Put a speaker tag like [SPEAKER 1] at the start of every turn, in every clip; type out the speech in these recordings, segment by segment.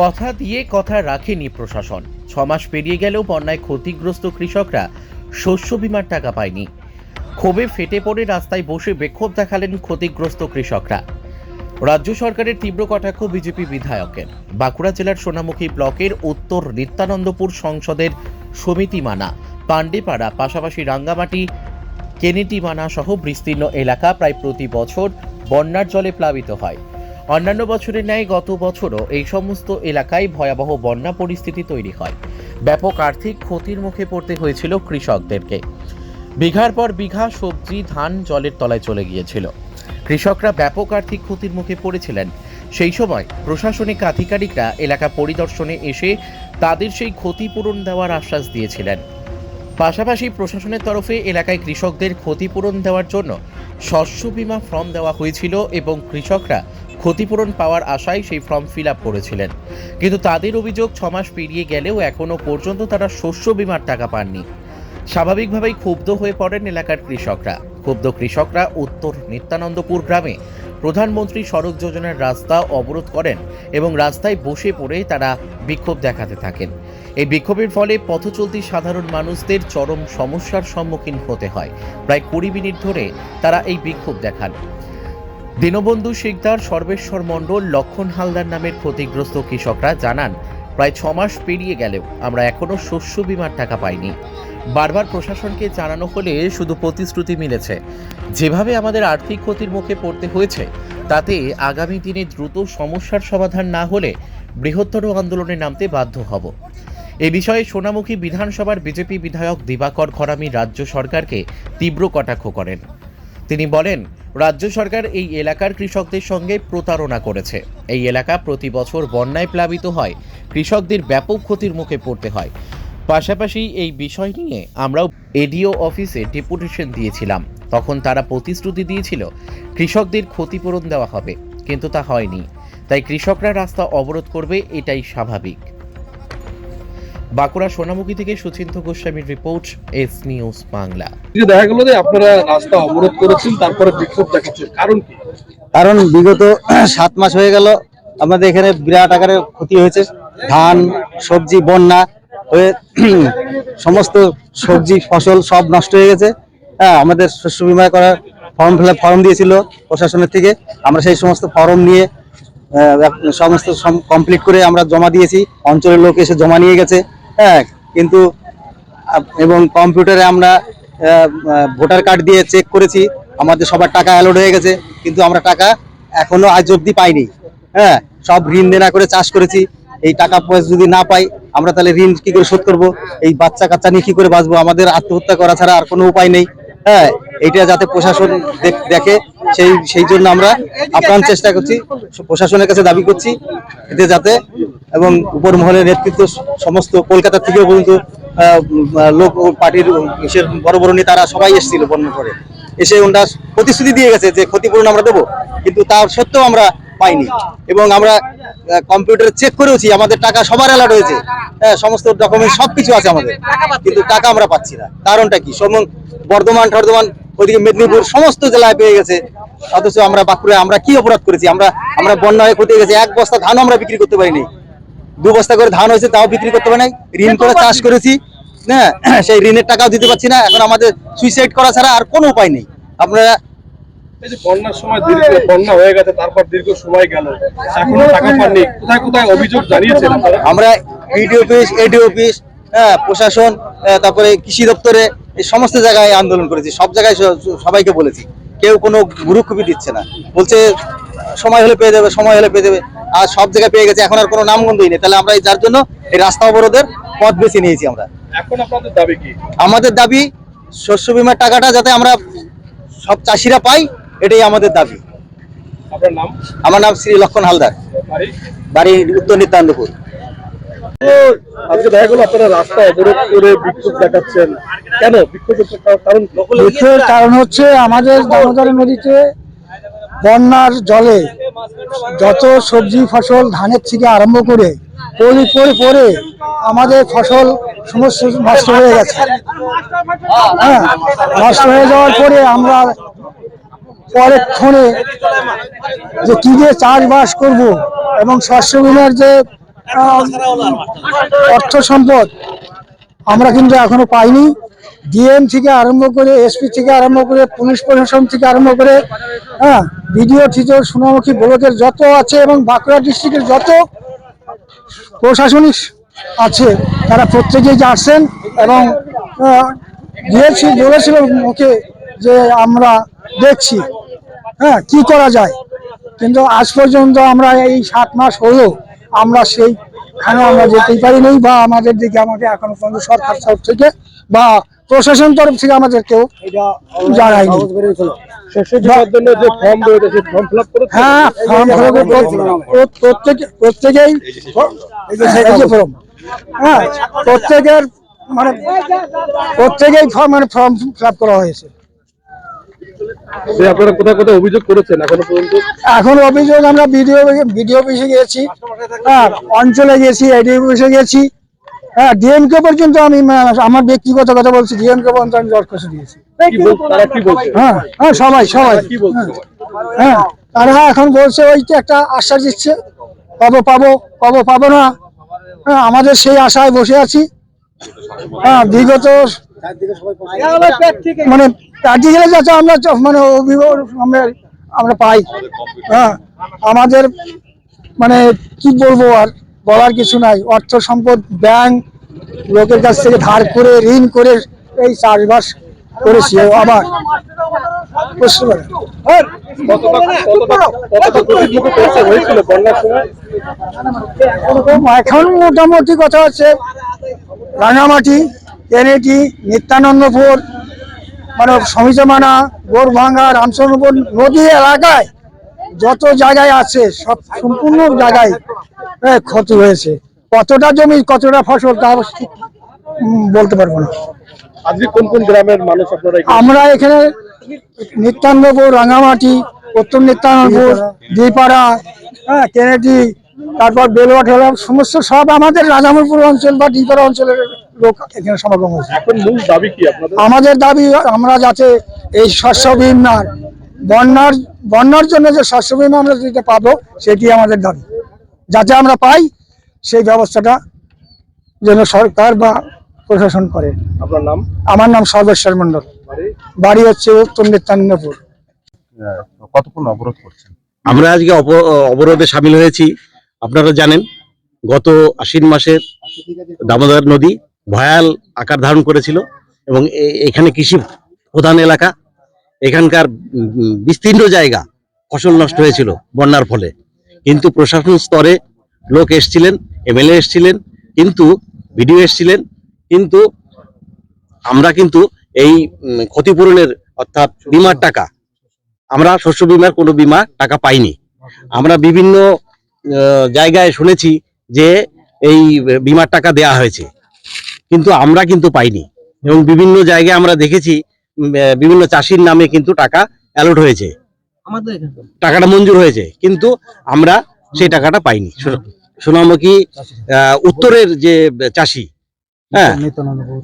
[SPEAKER 1] কথা দিয়ে কথা রাখেনি প্রশাসন। ছমাস পেরিয়ে গেলেও বন্যায় ক্ষতিগ্রস্ত কৃষকরা শস্য বিমার টাকা পায়নি। ক্ষোভে ফেটে পড়ে রাস্তায় বসে বিক্ষোভ দেখালেন ক্ষতিগ্রস্ত কৃষকরা। রাজ্য সরকারের তীব্র কটাক্ষ বিজেপি বিধায়কের। বাঁকুড়া জেলার সোনামুখী ব্লকের উত্তর নিত্যানন্দপুর সংসদের সমিতিমানা পাণ্ডেপাড়া, পাশাপাশি রাঙ্গামাটি, কেনেটিমানা সহ বিস্তীর্ণ এলাকা প্রায় প্রতি বছর বন্যার জলে প্লাবিত হয়। অন্যান্য বছরের ন্যায় গত বছরও এই সমস্ত এলাকায় ভয়াবহ বন্যা পরিস্থিতি তৈরি হয়। ব্যাপক আর্থিক ক্ষতির মুখে পড়তে হয়েছিল কৃষকদেরকে। বিঘার পর বিঘা সবজি, ধান জলের তলায় চলে গিয়েছিল। কৃষকরা ব্যাপক আর্থিক ক্ষতির মুখে পড়েছিলেন। সেই সময় প্রশাসনিক আধিকারিকরা এলাকা পরিদর্শনে এসে তাদের সেই ক্ষতিপূরণ দেওয়ার আশ্বাস দিয়েছিলেন। পাশাপাশি প্রশাসনের তরফে এলাকায় কৃষকদের ক্ষতিপূরণ দেওয়ার জন্য শস্য বীমা ফর্ম দেওয়া হয়েছিল এবং কৃষকরা ক্ষতিপূরণ পাওয়ার আশায় সেই ফর্ম ফিল আপ করেছিলেন। কিন্তু তাদের অভিযোগ ছমাস পেরিয়ে গেলেও এখনও পর্যন্ত তারা শস্য বীমার টাকা পাননি। স্বাভাবিকভাবেই ক্ষুব্ধ হয়ে পড়েন এলাকার কৃষকরা। ক্ষুব্ধ কৃষকরা উত্তর নিত্যানন্দপুর গ্রামে প্রধানমন্ত্রী সড়ক যোজনার রাস্তা অবরোধ করেন এবং রাস্তায় বসে পড়ে তারা বিক্ষোভ দেখাতে থাকেন। এই বিক্ষোভের ফলে পথচলতি সাধারণ মানুষদের চরম সমস্যার সম্মুখীন হতে হয়। প্রায় কুড়ি মিনিট ধরে তারা এই বিক্ষোভ দেখান। দীনবন্ধু শিকদার, সর্বেশ্বর মণ্ডল, লক্ষণ হালদার নামের ক্ষতিগ্রস্ত কৃষকরা জানান, প্রায় ছ মাস পেরিয়ে গেলেও আমরা এখনও শস্য বিমার টাকা পাইনি। বারবার প্রশাসনকে জানানো হলে শুধু প্রতিশ্রুতি মিলেছে। যেভাবে আমাদের আর্থিক ক্ষতির মুখে পড়তে হয়েছে, তাতে আগামী দিনে দ্রুত সমস্যার সমাধান না হলে বৃহত্তর আন্দোলনে নামতে বাধ্য হব। এ বিষয়ে সোনামুখী বিধানসভার বিজেপি বিধায়ক দিবাকর খরামি রাজ্য সরকারকে তীব্র কটাক্ষ করেন। তিনি বলেন রাজ্য সরকার এই এলাকার কৃষকদের সঙ্গে প্রতারণা করেছে। এই এলাকা প্রতি বছর বন্যায় প্লাবিত হয়। কৃষকদের ব্যাপক ক্ষতির মুখে পড়তে হয়। পাশাপাশি এই বিষয় নিয়ে আমরাও এডিও অফিসে ডেপুটেশন দিয়েছিলাম। তখন তারা প্রতিশ্রুতি দিয়েছিল, কৃষকদের ক্ষতিপূরণ দেওয়া হবে। কিন্তু তা হয়নি। তাই কৃষকরা রাস্তা অবরোধ করবে, এটাই স্বাভাবিক। বাঁকুড়া সোনামুখী থেকে সুচিন্ত গোস্বামীর রিপোর্ট এস নিউজ বাংলা।
[SPEAKER 2] দেখা গেল যে আপনারা রাস্তা অবরোধ করেছেন তারপরে বিক্ষোভ দেখাচ্ছেন। কারণ কি?
[SPEAKER 3] কারণ বিগত সাত মাস হয়ে গেল আমাদের এখানে বিরাট আকারে ক্ষতি হয়েছে। ধান সবজি বন্যা হয়ে সমস্ত সবজি ফসল সব নষ্ট হয়ে গেছে। হ্যাঁ আমাদের শস্য বিমা করার ফর্ম ফিল ফর্ম দিয়েছিল প্রশাসনের থেকে। আমরা সেই সমস্ত ফর্ম নিয়ে সমস্ত কমপ্লিট করে আমরা জমা দিয়েছি। অঞ্চলের লোক এসে জমা নিয়ে গেছে। হ্যাঁ কিন্তু এবং কম্পিউটারে আমরা ভোটার কার্ড দিয়ে চেক করেছি, আমাদের সবার টাকা অ্যালোড হয়ে গেছে, কিন্তু আমরা টাকা এখনও আজ অব্দি পাইনি। হ্যাঁ সব ঋণ দেনা করে চাষ করেছি, এই টাকা পয়সা যদি না পাই, আমরা তাহলে ঋণ কি করে শোধ করব? এই বাচ্চা কাচ্চা নিয়ে কি করে বাঁচবো? আমাদের আত্মহত্যা করা ছাড়া আর কোনো উপায় নেই। হ্যাঁ এটা যাতে প্রশাসন দেখ- সেই সেই জন্য আমরা আপ্রাণ চেষ্টা করছি, প্রশাসনের কাছে দাবি করছি, এতে যাতে এবং উপর মহলের নেতৃত্ব সমস্ত কলকাতা থেকে পর্যন্ত লোক পার্টির বড় বড় নেতারা সবাই এসেছিল বর্ণনা করে। এসে ওনারা প্রতিশ্রুতি দিয়ে গেছে যে ক্ষতিপূরণ আমরা দেবো, কিন্তু তার সত্ত্বেও আমরা পাইনি। এবং আমরা কম্পিউটারে চেক করেওছি আমাদের টাকা সবার অ্যালার্ট হয়েছে। হ্যাঁ সমস্ত ডকুমেন্ট সবকিছু আছে আমাদের। কিন্তু টাকা আমরা পাচ্ছি না। কারণটা কি? সম বর্ধমান টর্ধমান ওইদিকে মেদিনীপুর সমস্ত জেলায় পেয়ে গেছে। অথচ আমরা বাঁকুড়ায় আমরা কি অপরাধ করেছি? আমরা আমরা বন্যা হয়ে ক্ষতি গেছে। এক বস্তা ধান আমরা বিক্রি করতে পারিনি। দু বস্তা করে ধান হয়েছে তাও বিক্রি করতে পারি ঋণ করে চাষ করেছি। হ্যাঁ সেই ঋণের টাকাও দিতে পারছি না। এখন আমাদের সুইসাইড করা ছাড়া আর কোনো উপায় নেই। আপনারা
[SPEAKER 2] এই যে বন্যার সময় দীর্ঘ বন্যা হয়ে গেছে তারপর দীর্ঘ সময় গেল। এখনও টাকা পাননি। কোথায় কোথায় অভিযোগ জানিয়েছেন
[SPEAKER 3] আমরা বিডিও অফিস এডি অফিস হ্যাঁ প্রশাসন তারপরে কৃষি দপ্তরে এই সমস্ত জায়গায় আন্দোলন করেছি। সব জায়গায় সবাইকে বলেছি। কেউ কোনো গুরুক্ষেপি দিচ্ছে না। বলছে সময় হলে পেয়ে যাবে সময় হলে পেয়ে যাবে। আর সব জায়গায় পেয়ে গেছে। এখন আর কোনো নামগন্ধই নেই। তাহলে আমরা যার জন্য এই রাস্তা অবরোধের পথ বেছে নিয়েছি আমরা।
[SPEAKER 2] এখন আপনাদের দাবি কি?
[SPEAKER 3] আমাদের দাবি শস্য বিমার টাকাটা যাতে আমরা সব চাষিরা পাই এটাই আমাদের দাবি। আমার নাম শ্রী লক্ষণ হালদার।
[SPEAKER 2] বাড়ি?
[SPEAKER 3] বাড়ি উত্তর নিত্যানন্দপুর
[SPEAKER 2] আজকে দেখা গেল আপনারা রাস্তা অবরোধ করে বিক্ষোভ দেখাচ্ছেন কেন? বিক্ষোভের কারণ
[SPEAKER 4] হচ্ছে আমাদের দামোদর নদীতে বন্যার জলে যত সবজি ফসল ধানের থেকে আরম্ভ করে পরে আমাদের ফসল সমস্ত নষ্ট হয়ে গেছে। হ্যাঁ নষ্ট হয়ে যাওয়ার পরে আমরা পরেক্ষণে যে কি দিয়ে চাষবাস করব এবং শস্য বিমার যে অর্থ সম্পদ আমরা কিন্তু এখনও পাইনি। ডিএম থেকে আরম্ভ করে এসপি থেকে আরম্ভ করে পুলিশ প্রশাসন থেকে আরম্ভ করে হ্যাঁ বিডিও টিচর সোনামুখী, ব্লকের যত আছে এবং বাঁকুড়া ডিস্ট্রিক্টের যত প্রশাসনিক আছে, তারা প্রত্যেকেই আসছেন এবং দিয়েছি বলেছিল মুখে যে আমরা দেখছি। হ্যাঁ কি করা যায়? কিন্তু আজ পর্যন্ত আমরা এই সাত মাস হলো আমরা সেইখানে আমরা যেতেই পারিনি বা আমাদের দিকে আমাকে এখনও পর্যন্ত সরকার তরফ থেকে বা প্রশাসন তরফ থেকে আমাদের কেউ জানায়নি হ্যাঁ প্রত্যেকেই ফর্ম হ্যাঁ প্রত্যেকের মানে প্রত্যেকেই মানে ফর্ম ফিল করা হয়েছে।
[SPEAKER 2] যে আপনারা কোথায় কোথায় অভিযোগ করেছেন এখনও পর্যন্ত?
[SPEAKER 4] এখন অভিযোগ আমরা বিডিও বিডিও অফিসে গেছি হ্যাঁ অঞ্চলে গেছি এডি অফিসে গেছি হ্যাঁ ডিএমকে পর্যন্ত আমি আমার ব্যক্তিগত কথা বলছি ডিএমকে পর্যন্ত আমি দরখাস্ত দিয়েছি।
[SPEAKER 2] কি বল তারা কি বলছে?
[SPEAKER 4] হ্যাঁ হ্যাঁ সবাই সবাই।
[SPEAKER 2] কি বলছে?
[SPEAKER 4] হ্যাঁ তারা এখন বলছে ওই তো একটা আশ্বাস দিচ্ছে পাবো পাবো পাবো পাবো না। হ্যাঁ আমাদের সেই আশায় বসে আছি। হ্যাঁ বিগত মানে প্র্যাকটিক্যালে যাতে আমরা চ- মানে আমরা আমরা পাই। হ্যাঁ আমাদের মানে কি বলব আর বলার কিছু নাই। অর্থ সম্পদ ব্যাংক লোকের কাছ থেকে ধার করে ঋণ করে এই চাষবাস করেছি। আবার বুঝতে এখন মোটামুটি কথা হচ্ছে রাঙামাটি কেনেটি নিত্যানন্দপুর মানে সমিজমানা গোরভাঙ্গা রামচন্দ্রপুর নদী এলাকায় যত জায়গায় আছে সব সম্পূর্ণ জায়গায় হ্যাঁ, ক্ষতি হয়েছে। কতটা জমি কতটা ফসল তা বলতে পারব না।
[SPEAKER 2] আজকে কোন কোন গ্রামের মানুষ আপনারা
[SPEAKER 4] আমরা এখানে নিত্যানন্দপুর রাঙামাটি উত্তর নিত্যানন্দপুর দিপাড়া হ্যাঁ কেনেটি তারপর বেলুয়া ঠেলা সমস্ত সব আমাদের রাজামপুর অঞ্চল বা ডিপাড়া অঞ্চলের লোক এখানে সমাগম হয়েছে।
[SPEAKER 2] এখন মূল দাবি কি আপনাদের?
[SPEAKER 4] আমাদের দাবি আমরা যাতে এই শস্য বিমার বন্যার বন্যার জন্য যে শস্য বিমা আমরা যেটা পাবো সেটি আমাদের দাবি। যাতে আমরা পাই সেই ব্যবস্থাটা যেন সরকার বা প্রশাসন করে।
[SPEAKER 2] আপনার নাম?
[SPEAKER 4] আমার নাম সর্বেশ্বর মন্ডল
[SPEAKER 2] বাড়ি?
[SPEAKER 4] হচ্ছে উত্তর নিত্যানন্দপুর
[SPEAKER 2] কতক্ষণ অবরোধ করছেন?
[SPEAKER 5] আমরা আজকে অবরোধে সামিল হয়েছি। আপনারা জানেন গত আশ্বিন মাসের দামোদর নদী ভয়াল আকার ধারণ করেছিল এবং এখানে কৃষি প্রধান এলাকা। এখানকার বিস্তীর্ণ জায়গা ফসল নষ্ট হয়েছিল বন্যার ফলে। কিন্তু প্রশাসন স্তরে লোক এসছিলেন, এমএলএ এসছিলেন, কিন্তু ভিডিও এসছিলেন, কিন্তু আমরা কিন্তু এই ক্ষতিপূরণের অর্থাৎ বিমার টাকা, আমরা শস্য বিমার কোনো বিমা টাকা পাইনি। আমরা বিভিন্ন জায়গায় শুনেছি যে এই বিমার টাকা দেয়া হয়েছে। কিন্তু আমরা কিন্তু পাইনি। এবং বিভিন্ন জায়গায় আমরা দেখেছি বিভিন্ন চাষির নামে কিন্তু টাকা অ্যালট হয়েছে। টাকাটা মঞ্জুর হয়েছে কিন্তু আমরা সেই টাকাটা পাইনি। সো- সোনামুখী উত্তরের যে চাষি হ্যাঁ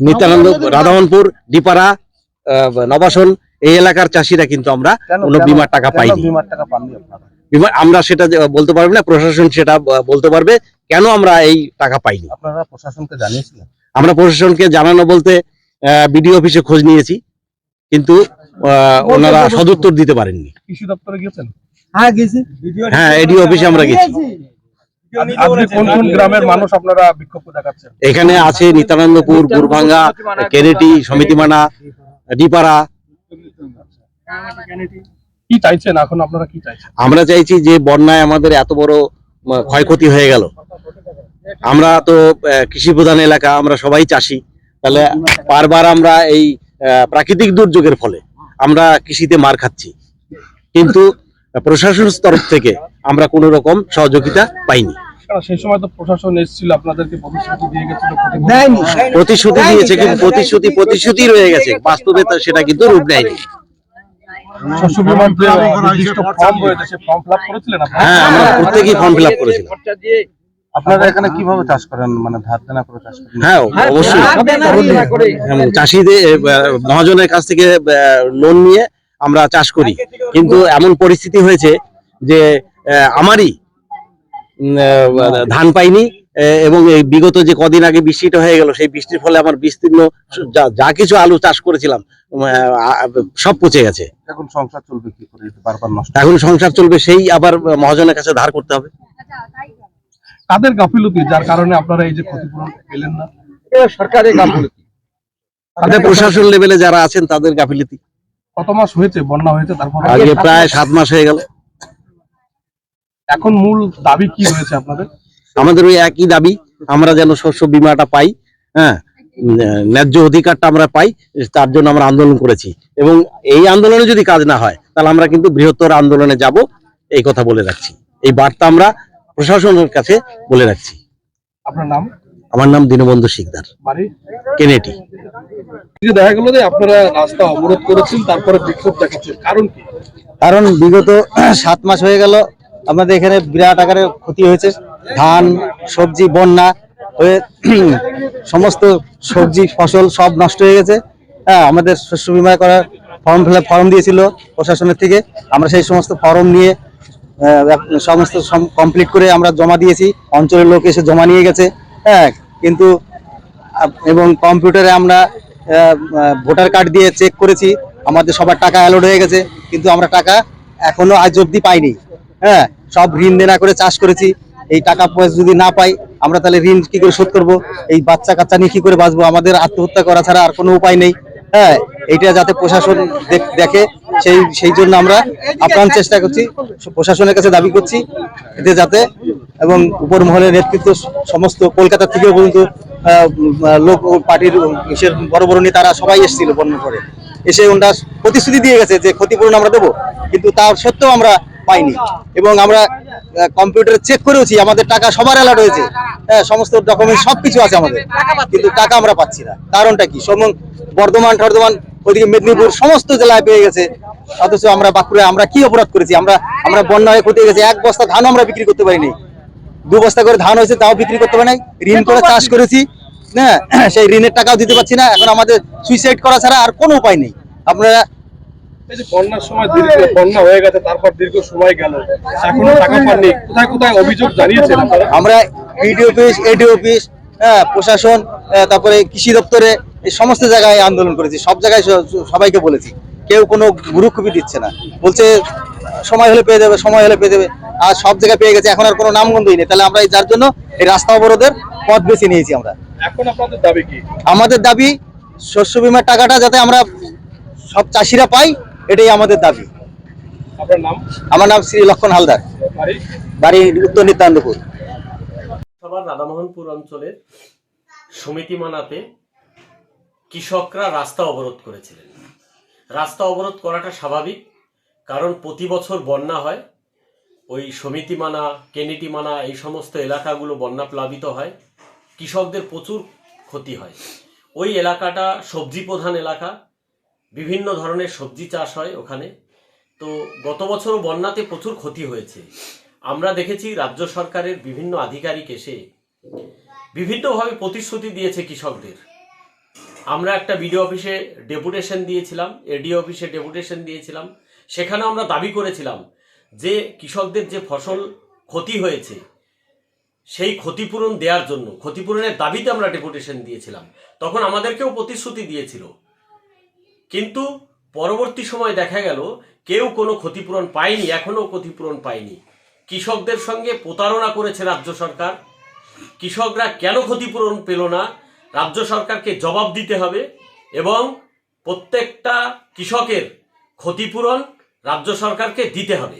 [SPEAKER 5] নিত্যানন্দ রাধামনপুর আহ, নবাসন এই এলাকার চাষিরা কিন্তু আমরা কোনো বিমার টাকা পাইনি।
[SPEAKER 2] বিমার
[SPEAKER 5] আমরা সেটা বলতে পারব না প্রশাসন সেটা বলতে পারবে কেন আমরা এই টাকা পাইনি।
[SPEAKER 2] আপনারা প্রশাসনকে জানিয়েছিলেন?
[SPEAKER 5] আমরা প্রশাসনকে জানানো বলতে বিডিও অফিসে খোঁজ নিয়েছি কিন্তু আহ, ওনারা সদুত্তর দিতে পারেননি।
[SPEAKER 2] কৃষি দপ্তরে গিয়েছেন?
[SPEAKER 5] হ্যাঁ এডি অফিসে আমরা গেছি
[SPEAKER 2] আজকে কোন কোন গ্রামের মানুষ আপনারা বিক্ষোভ দেখাচ্ছেন?
[SPEAKER 5] এখানে আছে নিত্যানন্দপুর গুরভাঙ্গা কেনেটি সমিতিমানা ডিপাড়া।
[SPEAKER 2] কি চাইছেন? এখন আপনারা কি চাইছেন?
[SPEAKER 5] আমরা চাইছি যে বন্যায় আমাদের এত বড় ক্ষয়ক্ষতি হয়ে গেল। আমরা তো কৃষি প্রধান এলাকা আমরা সবাই চাষি। তাহলে বারবার আমরা এই আহ, প্রাকৃতিক দুর্যোগের ফলে আমরা কৃষিতে মার খাচ্ছি। কিন্তু প্রশাসন তরফ থেকে আমরা কোনো রকম সহযোগিতা পাইনি।
[SPEAKER 2] সেই সময় তো প্রশাসন এসেছিল আপনাদেরকে প্রতিশ্রুতি দিয়ে গেছিল
[SPEAKER 5] প্রতিশ্রুতি দিয়েছে কিন্তু প্রতিশ্রুতি প্রতিশ্রুতি রয়ে গেছে। বাস্তবে তা সেটা কিন্তু রূপ নেয়নি। হ্যাঁ আমরা প্রত্যেকেই ফর্ম ফিল আপ করেছিলাম।
[SPEAKER 6] আপনারা এখানে কীভাবে চাষ করেন? মানে ধার দেনা করে চাষ করেন?
[SPEAKER 5] হ্যাঁ অবশ্যই। হ্যাঁ, চাষিদের মহাজনের কাছ থেকে লোন নিয়ে আমরা চাষ করি। কিন্তু এমন পরিস্থিতি হয়েছে যে আহ, আমারই ধান পাইনি এবং এই বিগত যে কদিন আগে বৃষ্টিটা হয়ে গেল সেই বৃষ্টির ফলে আমার বিস্তীর্ণ যা- যা কিছু আলু চাষ করেছিলাম সব পচে গেছে।
[SPEAKER 6] এখন সংসার চলবে কি করে? বারবার নষ্ট?
[SPEAKER 5] এখন সংসার চলবে সেই আবার মহাজনের কাছে ধার করতে হবে।
[SPEAKER 2] তাদের গাফিলতি যার কারণে আপনারা এই যে ক্ষতিপূরণ পেলেন না।
[SPEAKER 3] সরকারের গাফিলতি।
[SPEAKER 5] তাদের প্রশাসন লেভেলে যারা আছেন তাদের গাফিলতি।
[SPEAKER 2] কত মাস হয়েছে? বন্যা হয়েছে তারপর
[SPEAKER 5] আজকে প্রায় সাত মাস হয়ে গেল।
[SPEAKER 2] এখন মূল দাবি কি রয়েছে আপনাদের?
[SPEAKER 5] আমাদের ওই একই দাবি আমরা যেন শস্য বিমাটা পাই হ্যাঁ ন্যায্য অধিকারটা আমরা পাই তার জন্য আমরা আন্দোলন করেছি। এবং এই আন্দোলনে যদি কাজ না হয় তাহলে আমরা কিন্তু বৃহত্তর আন্দোলনে যাব এই কথা বলে রাখছি। এই বার্তা আমরা প্রশাসনের কাছে বলে রাখছি।
[SPEAKER 2] আপনার নাম?
[SPEAKER 5] আমার নাম দীনবন্ধু শিকদার। কেনেটি
[SPEAKER 2] দেখা গেল যে আপনারা রাস্তা অবরোধ করেছেন তারপরে বিক্ষোভ দেখাচ্ছেন কারণ কি?
[SPEAKER 3] কারণ বিগত সাত মাস হয়ে গেল আমাদের এখানে বিরাট আকারে ক্ষতি হয়েছে। ধান সবজি বন্যা হয়ে সমস্ত সবজি ফসল সব নষ্ট হয়ে গেছে। হ্যাঁ আমাদের শস্য বিমা করার ফর্ম ফিল ফর্ম দিয়েছিল প্রশাসনের থেকে। আমরা সেই সমস্ত ফর্ম নিয়ে সমস্ত কমপ্লিট করে আমরা জমা দিয়েছি। অঞ্চলের লোক এসে জমা নিয়ে গেছে। হ্যাঁ কিন্তু এবং কম্পিউটারে আমরা ভোটার কার্ড দিয়ে চেক করেছি। আমাদের সবার টাকা অ্যালোড হয়ে গেছে, কিন্তু আমরা টাকা এখনও আজ অব্দি পাইনি। হ্যাঁ সব ঋণ দেনা করে চাষ করেছি। এই টাকা পয়সা যদি না পাই, আমরা তাহলে ঋণ কি করে শোধ করব? এই বাচ্চা কাচ্চা নিয়ে কি করে বাঁচবো? আমাদের আত্মহত্যা করা ছাড়া আর কোনো উপায় নেই। হ্যাঁ এইটা যাতে প্রশাসন দেখ- সেই সেই জন্য আমরা আপ্রাণ চেষ্টা করছি, প্রশাসনের কাছে দাবি করছি এতে যাতে এবং উপর মহলের নেতৃত্ব সমস্ত কলকাতা থেকে পর্যন্ত লোক পার্টির বড় বড় নেতারা সবাই এসেছিল বর্ণনা করে এসে ওনারা প্রতিশ্রুতি দিয়ে গেছে যে ক্ষতিপূরণ আমরা দেবো, কিন্তু তার সত্ত্বেও আমরা পাইনি। এবং আমরা কম্পিউটারে চেক করেওছি, আমাদের টাকা সবার অ্যালার্ট হয়েছে। হ্যাঁ সমস্ত ডকুমেন্ট সব কিছু আছে আমাদের, কিন্তু টাকা আমরা পাচ্ছি না। কারণটা কি? সমন বর্ধমান টর্ধমান ওইদিকে মেদিনীপুর সমস্ত জেলায় পেয়ে গেছে। অথচ আমরা বাঁকুড়ায় আমরা কি অপরাধ করেছি? আমরা আমরা বন্যা হয়ে ক্ষতি হয়ে গেছে। এক বস্তা ধানও আমরা বিক্রি করতে পারিনি। দু বস্তা করে ধান হয়েছে তাও বিক্রি করতে পারি ঋণ করে চাষ করেছি। হ্যাঁ সেই ঋণের টাকাও দিতে পারছি না। এখন আমাদের সুইসাইড করা ছাড়া আর কোনো উপায় নেই। আপনারা
[SPEAKER 2] বন্যার সময় দীর্ঘ বন্যা হয়ে গেছে তারপর দীর্ঘ সময় গেল। এখনও টাকা পাননি। কোথায় কোথায় অভিযোগ জানিয়েছেন
[SPEAKER 3] আমরা বিডি অফিস এডি অফিস হ্যাঁ প্রশাসন তারপরে কৃষি দপ্তরে এই সমস্ত জায়গায় আন্দোলন করেছি সব জায়গায় সবাইকে বলেছি। কেউ কোনো গুরুক্ষেপই দিচ্ছে না। বলছে সময় হলে পেয়ে যাবে সময় হলে পেয়ে যাবে আর সব জায়গায় পেয়ে গেছে এখন আর কোনো নামগন্ধই নেই। তাহলে আমরা এই যার জন্য এই রাস্তা অবরোধের পথ বেছে নিয়েছি আমরা।
[SPEAKER 2] এখন আপনাদের দাবি কি?
[SPEAKER 3] আমাদের দাবি শস্য বিমার টাকাটা যাতে আমরা সব চাষিরা পাই এটাই আমাদের দাবি।
[SPEAKER 2] আপনার নাম?
[SPEAKER 3] আমার নাম শ্রী লক্ষণ হালদার।
[SPEAKER 2] বাড়ি?
[SPEAKER 3] বাড়ি উত্তর নিত্যানন্দপুর
[SPEAKER 7] সভার রাধামোহনপুর অঞ্চলের সমিতি মানাতে কৃষকরা রাস্তা অবরোধ করেছিলেন। রাস্তা অবরোধ করাটা স্বাভাবিক, কারণ প্রতি বছর বন্যা হয়। ওই সমিতি মানা কেনিটি মানা এই সমস্ত এলাকাগুলো বন্যা প্লাবিত হয়। কৃষকদের প্রচুর ক্ষতি হয়। ওই এলাকাটা সবজি প্রধান এলাকা। বিভিন্ন ধরনের সবজি চাষ হয় ওখানে। তো গত বছরও বন্যাতে প্রচুর ক্ষতি হয়েছে। আমরা দেখেছি রাজ্য সরকারের বিভিন্ন আধিকারিক এসে বিভিন্নভাবে প্রতিশ্রুতি দিয়েছে কৃষকদের। আমরা একটা বিডিও অফিসে ডেপুটেশন দিয়েছিলাম এডিও অফিসে ডেপুটেশন দিয়েছিলাম। সেখানে আমরা দাবি করেছিলাম যে কৃষকদের যে ফসল ক্ষতি হয়েছে, সেই ক্ষতিপূরণ দেওয়ার জন্য, ক্ষতিপূরণের দাবিতে আমরা ডেপুটেশন দিয়েছিলাম। তখন আমাদেরকেও প্রতিশ্রুতি দিয়েছিল। কিন্তু পরবর্তী সময় দেখা গেল, কেউ কোনো ক্ষতিপূরণ পায়নি, এখনও ক্ষতিপূরণ পায়নি। কৃষকদের সঙ্গে প্রতারণা করেছে রাজ্য সরকার। কৃষকরা কেন ক্ষতিপূরণ পেল না? রাজ্য সরকারকে জবাব দিতে হবে এবং প্রত্যেকটা কৃষকের ক্ষতিপূরণ রাজ্য সরকারকে দিতে হবে।